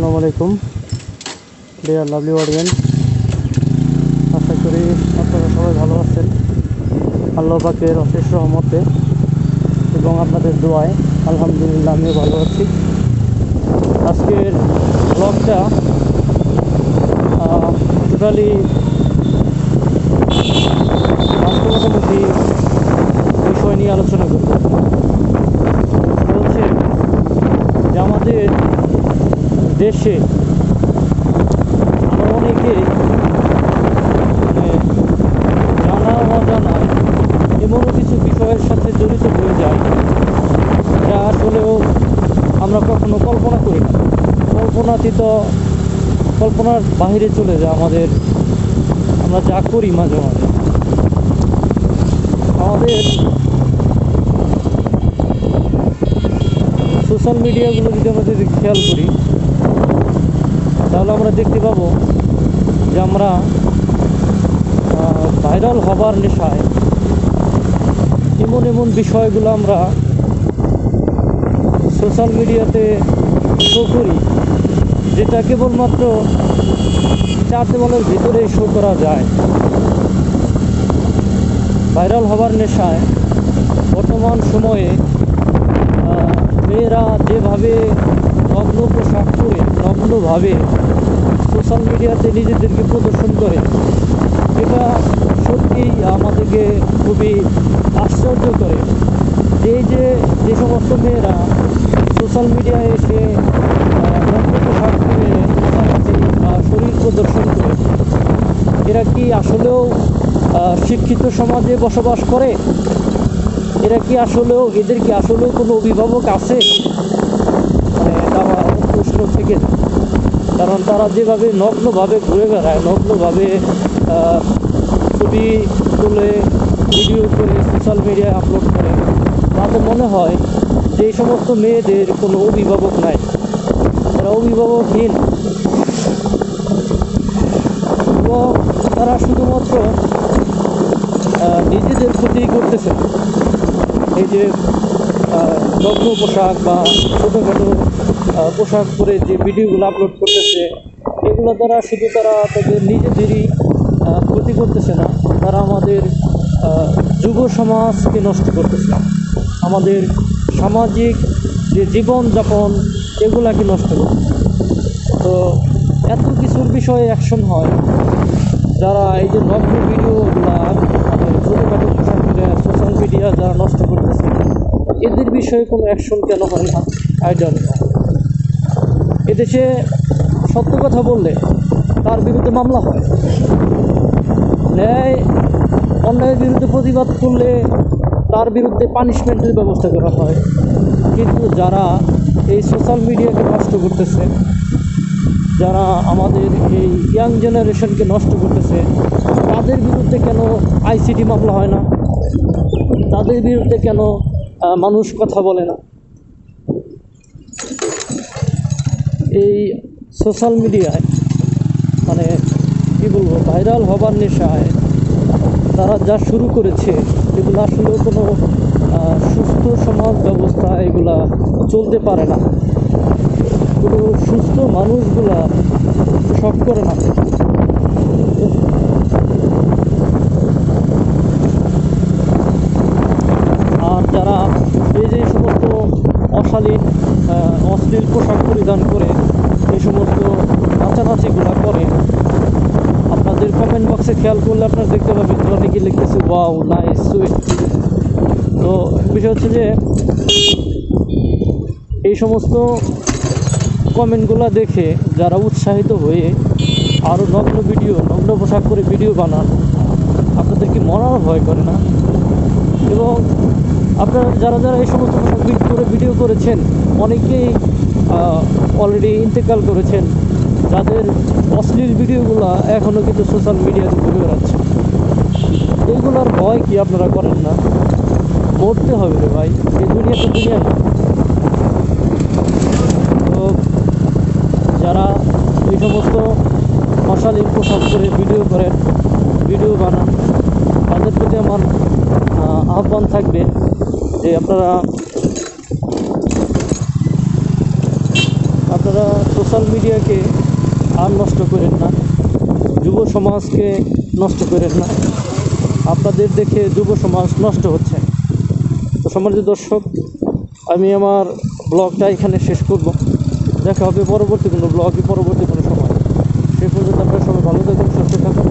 আসসালামু আলাইকুম। Deer lovely audience আশা করি আপনারা সবাই ভালো আছেন। আল্লাহ পাকের অশেষ রহমতে এবং আপনাদের দোয়ায় আলহামদুলিল্লাহ আমিও ভালো আছি। আজকের ব্লগটা টোটালি বাস্তবতামুখী বিষয় নিয়ে আলোচনা করব। হচ্ছে যে আমাদের দেশে আমরা অনেকে মানে জানা অজানা এমনও কিছু বিষয়ের সাথে জড়িত হয়ে যায় যা আসলেও আমরা কখনো কল্পনা করি না। কল্পনাতীত, কল্পনার বাইরে চলে যায় আমাদের। আমরা যা করি মাঝে মাঝে। আমাদের সোশ্যাল মিডিয়াগুলো যদি আমরা যদি খেয়াল করি তাহলে আমরা দেখতে পাবো যে আমরা ভাইরাল হবার নেশায় এমন এমন বিষয়গুলো আমরা সোশ্যাল মিডিয়াতে শো করি, যেটা কেবলমাত্র চার দেওয়ালের ভিতরেই শো করা যায়। ভাইরাল হবার নেশায় বর্তমান সময়ে মেয়েরা যেভাবে নগ্ন পোশাক পরে নগ্নভাবে সোশ্যাল মিডিয়াতে নিজেদেরকে প্রদর্শন করে। এটা সত্যিই আমাদেরকে খুবই আশ্চর্য করে এই যে যে সমস্ত মেয়েরা সোশ্যাল মিডিয়ায় এসে পরে শরীর প্রদর্শন করে। এরা কি আসলেও শিক্ষিত সমাজে বসবাস করে? এরা কি আসলেও, এদের কি আসলেও কোনো অভিভাবক আছে? প্রশ্ন থেকে। কারণ তারা যেভাবে নগ্নভাবে ঘুরে বেড়ায়, নগ্নভাবে ছবি তুলে ভিডিও করে সোশ্যাল মিডিয়ায় আপলোড করে, তাতে মনে হয় যে সমস্ত মেয়েদের কোনো অভিভাবক নাই। তারা অভিভাবকহীন এবং তারা শুধুমাত্র নিজেদের ক্ষতি করতেছে এই যে নগ্ন পোশাক বা ছোটোখাটো পোশাক পরে যে ভিডিওগুলো আপলোড করতেছে, এগুলো দ্বারা শুধু তারা তাদের নিজেদেরই ক্ষতি করতেছে না, তারা আমাদের যুব সমাজকে নষ্ট করতেছে আমাদের সামাজিক যে জীবনযাপন, এগুলাকে নষ্ট করতেছে তো এত কিছুর বিষয়ে অ্যাকশন হয়, যারা এই যে নগ্ন ভিডিওগুলা ছোটোখাটো পোশাক পরে সোশ্যাল মিডিয়া যারা এদের বিষয়ে কোনো অ্যাকশন কেন হয় না? আইডিয়া এদেশে সত্য কথা বললে তার বিরুদ্ধে মামলা হয়। ন্যায়, অন্যায়ের বিরুদ্ধে প্রতিবাদ করলে তার বিরুদ্ধে পানিশমেন্টের ব্যবস্থা করা হয়। কিন্তু যারা এই সোশ্যাল মিডিয়াকে নষ্ট করতেছে, যারা আমাদের এই ইয়াং জেনারেশনকে নষ্ট করতেছে, তাদের বিরুদ্ধে কেন আইসিটি মামলা হয় না? তাদের বিরুদ্ধে কেন মানুষ কথা বলে না। এই সোশ্যাল মিডিয়ায় মানে কী বলব ভাইরাল হবার নেশায় তারা যা শুরু করেছে, এগুলো আসলে কোনো সুস্থ সমাজ ব্যবস্থা এগুলা চলতে পারে না। কোনো সুস্থ মানুষগুলা শখ করে না আর যারা এই যে সমস্ত অশালীন আহ, অশ্লীল পোশাক পরিধান করে এই সমস্ত নাচানাচিগুলা করে আপনাদের কমেন্ট বক্সে খেয়াল করলে আপনারা দেখতে পাবেন অনেকে লিখতেছে ওয়াও নাইস সুইট তো বিষয় হচ্ছে যে, এই সমস্ত কমেন্টগুলো দেখে যারা উৎসাহিত হয়ে আরও নগ্ন ভিডিও নগ্ন পোশাক করে ভিডিও বানান, আপনাদের কি মরার ভয় করে না? এবং আপনারা যারা যারা এই সমস্ত পোশাক করে ভিডিও করেছেন, অনেকেই অলরেডি ইন্তেকাল করেছেন। যাদের অশ্লীল ভিডিওগুলো এখনও কিন্তু সোশ্যাল মিডিয়াতে ঘুরে বেড়াচ্ছে। এইগুলোর ভয় কি আপনারা করেন না? মরতে হবে রে ভাই, এই দুনিয়া তো দুনিয়া না তো যারা এই সমস্ত মশালি পোশাক করে ভিডিও করেন, ভিডিও বানান, তাদের প্রতি আমার আহ্বান থাকবে যে আপনারা আপনারা আপনারা সোশ্যাল মিডিয়াকে আর নষ্ট করেন না। যুব সমাজকে নষ্ট করেন না। আপনাদের দেখে যুব সমাজ নষ্ট হচ্ছে। তো সম্মানিত দর্শক, আমি আমার ব্লগটা এখানে শেষ করব। দেখা হবে পরবর্তী কোনো ব্লগে পরবর্তী কোনো সময়। সে পর্যন্ত আপনারা সবাই ভালো থাকুন, সুস্থ থাকুন।